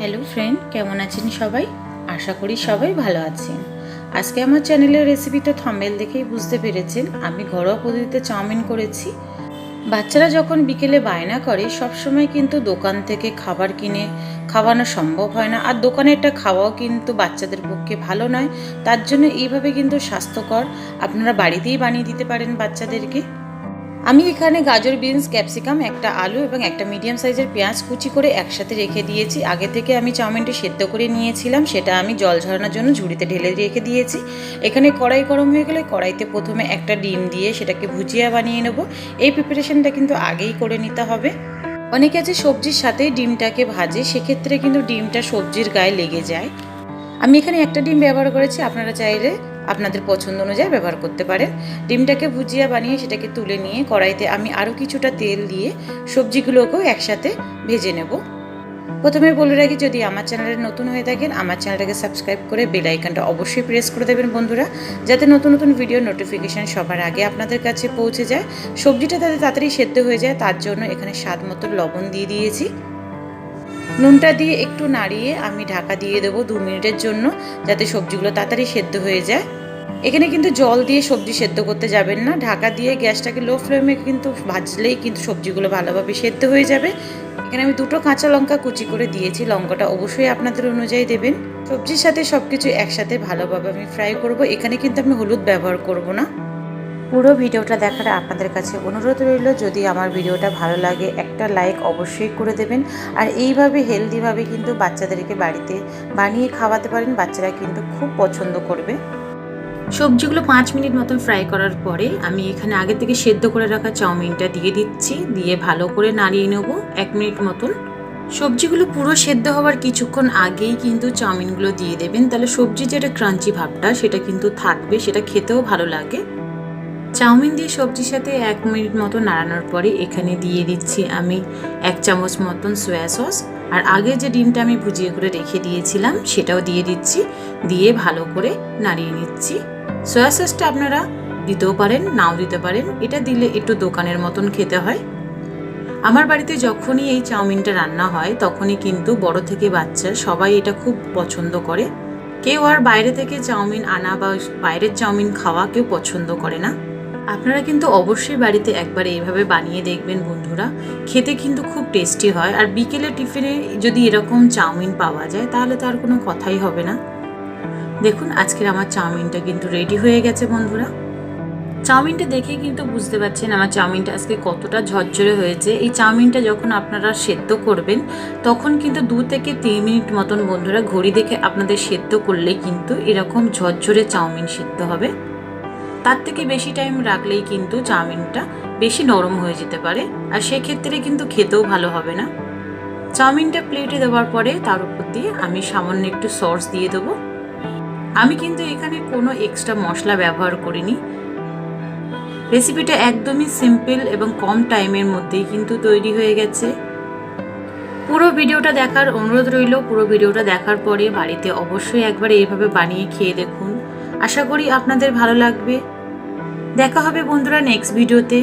Hello friend কেমন আছেন সবাই? আশা করি সবাই ভালো আছেন। আজকে আমার চ্যানেলের রেসিপি তো দেখেই বুঝতে পেরেছেন। আমি ঘরোয়া পদ্ধতিতে চাউমিন করেছি। বাচ্চারা যখন বিকেলে বায়না করে, সবসময় কিন্তু দোকান থেকে খাবার কিনে খাওয়ানো সম্ভব হয় না। আর দোকানেরটা খাওয়াও কিন্তু বাচ্চাদের পক্ষে ভালো নয়। তার জন্য এইভাবে কিন্তু স্বাস্থ্যকর আপনারা বাড়িতেই বানিয়ে দিতে পারেন বাচ্চাদেরকে। আমি এখানে গাজর, বিনস, ক্যাপসিকাম, একটা আলু এবং একটা মিডিয়াম সাইজের পেঁয়াজ কুচি করে একসাথে রেখে দিয়েছি। আগে থেকে আমি চাউমিনটি সেদ্ধ করে নিয়েছিলাম, সেটা আমি জল ঝরানোর জন্য ঝুড়িতে ঢেলে রেখে দিয়েছি। এখানে কড়াই গরম হয়ে গেলে কড়াইতে প্রথমে একটা ডিম দিয়ে সেটাকে ভুজিয়া বানিয়ে নেব। এই প্রিপারেশনটা কিন্তু আগেই করে নিতে হবে। অনেকে আছে সবজির সাথে ডিমটাকে ভাজে, সেক্ষেত্রে কিন্তু ডিমটা সবজির গায়ে লেগে যায়। আমি এখানে একটা ডিম ব্যবহার করেছি, আপনারা চাইলে আপনাদের পছন্দ অনুযায়ী ব্যবহার করতে পারেন। ডিমটাকে ভুজিয়া বানিয়ে সেটাকে তুলে নিয়ে কড়াইতে আমি আরও কিছুটা তেল দিয়ে সবজিগুলোকেও একসাথে ভেজে নেব। প্রথমে বলে রাখি, যদি আমার চ্যানেলে নতুন হয়ে থাকেন, আমার চ্যানেলটাকে সাবস্ক্রাইব করে বেল আইকনটা অবশ্যই প্রেস করে দেবেন বন্ধুরা, যাতে নতুন নতুন ভিডিও নোটিফিকেশান সবার আগে আপনাদের কাছে পৌঁছে যায়। সবজিটা তাদের তাড়াতাড়ি সেদ্ধ হয়ে যায়, তার জন্য এখানে স্বাদ মতো লবণ দিয়ে দিয়েছি। নুনটা দিয়ে একটু নাড়িয়ে আমি ঢাকা দিয়ে দেবো দু মিনিটের জন্য, যাতে সবজিগুলো তাড়াতাড়ি সেদ্ধ হয়ে যায়। এখানে কিন্তু জল দিয়ে সবজি সেদ্ধ করতে যাবেন না। ঢাকা দিয়ে গ্যাসটাকে লো ফ্লেমে কিন্তু ভাজলেই কিন্তু সবজিগুলো ভালোভাবে সেদ্ধ হয়ে যাবে। এখানে আমি দুটো কাঁচা লঙ্কা কুচি করে দিয়েছি। লঙ্কাটা অবশ্যই আপনাদের অনুযায়ী দেবেন। সবজির সাথে সব কিছু একসাথে ভালোভাবে আমি ফ্রাই করব। এখানে কিন্তু আমি হলুদ ব্যবহার করব না। পুরো ভিডিওটা দেখার আপনাদের কাছে অনুরোধ রইল, যদি আমার ভিডিওটা ভালো লাগে, একটা লাইক অবশ্যই করে দেবেন। আর এইভাবে হেলদিভাবে কিন্তু বাচ্চাদেরকে বাড়িতে বানিয়ে খাওয়াতে পারেন, বাচ্চারা কিন্তু খুব পছন্দ করবে। সবজিগুলো পাঁচ মিনিট মতন ফ্রাই করার পরে আমি এখানে আগে থেকে সেদ্ধ করে রাখা চাউমিনটা দিয়ে দিচ্ছি, দিয়ে ভালো করে নাড়িয়ে নেব এক মিনিট মতন। সবজিগুলো পুরো সেদ্ধ হওয়ার কিছুক্ষণ আগেই কিন্তু চাউমিনগুলো দিয়ে দেবেন। তাহলে সবজি যেটা ক্রাঞ্চি ভাবটা, সেটা কিন্তু থাকবে, সেটা খেতেও ভালো লাগে। চাউমিন দিয়ে সবজির সাথে এক মিনিট মতো নাড়ানোর পরে এখানে দিয়ে দিচ্ছি আমি এক চামচ মতন সোয়া সস আর আগে যে ডিমটা আমি ভুজিয়ে করে রেখে দিয়েছিলাম, সেটাও দিয়ে দিচ্ছি। দিয়ে ভালো করে নাড়িয়ে নিচ্ছি। সোয়া সসটা আপনারা দিতেও পারেন, নাও দিতে পারেন। এটা দিলে একটু দোকানের মতন খেতে হয়। আমার বাড়িতে যখনই এই চাউমিনটা রান্না হয়, তখনই কিন্তু বড় থেকে বাচ্চা সবাই এটা খুব পছন্দ করে। কেউ আর বাইরে থেকে চাউমিন আনা বা বাইরের চাউমিন খাওয়া কেউ পছন্দ করে না। আপনারা কিন্তু অবশ্যই বাড়িতে একবার এইভাবে বানিয়ে দেখবেন বন্ধুরা। খেতে কিন্তু খুব টেস্টি হয়। আর বিকেলে টিফিনে যদি এরকম চাউমিন পাওয়া যায়, তাহলে তো আর কোনো কথাই হবে না। দেখুন, আজকের আমার চাউমিনটা কিন্তু রেডি হয়ে গেছে বন্ধুরা। চাউমিনটা দেখে কিন্তু বুঝতে পারছেন আমার চাউমিনটা আজকে কতটা ঝরঝরে হয়েছে। এই চাউমিনটা যখন আপনারা সেদ্ধ করবেন, তখন কিন্তু দু থেকে তিন মিনিট মতন বন্ধুরা ঘড়ি দেখে আপনাদের সেদ্ধ করলে কিন্তু এরকম ঝরঝরে চাউমিন সেদ্ধ হবে। তার থেকে বেশি টাইম রাখলেই কিন্তু চাউমিনটা বেশি নরম হয়ে যেতে পারে, আর সেক্ষেত্রে কিন্তু খেতেও ভালো হবে না। চাউমিনটা প্লেটে দেওয়ার পরে তার উপর দিয়ে আমি সামান্য একটু সস দিয়ে দেবো। আমি কিন্তু এখানে কোনো এক্সট্রা মশলা ব্যবহার করিনি। রেসিপিটা একদমই সিম্পল এবং কম টাইমের মধ্যেই কিন্তু তৈরি হয়ে গেছে। পুরো ভিডিওটা দেখার অনুরোধ রইল। পুরো ভিডিওটা দেখার পরে বাড়িতে অবশ্যই একবার এইভাবে বানিয়ে খেয়ে দেখুন। আশা করি আপনাদের ভালো লাগবে। দেখা হবে বন্ধুরা নেক্সট ভিডিওতে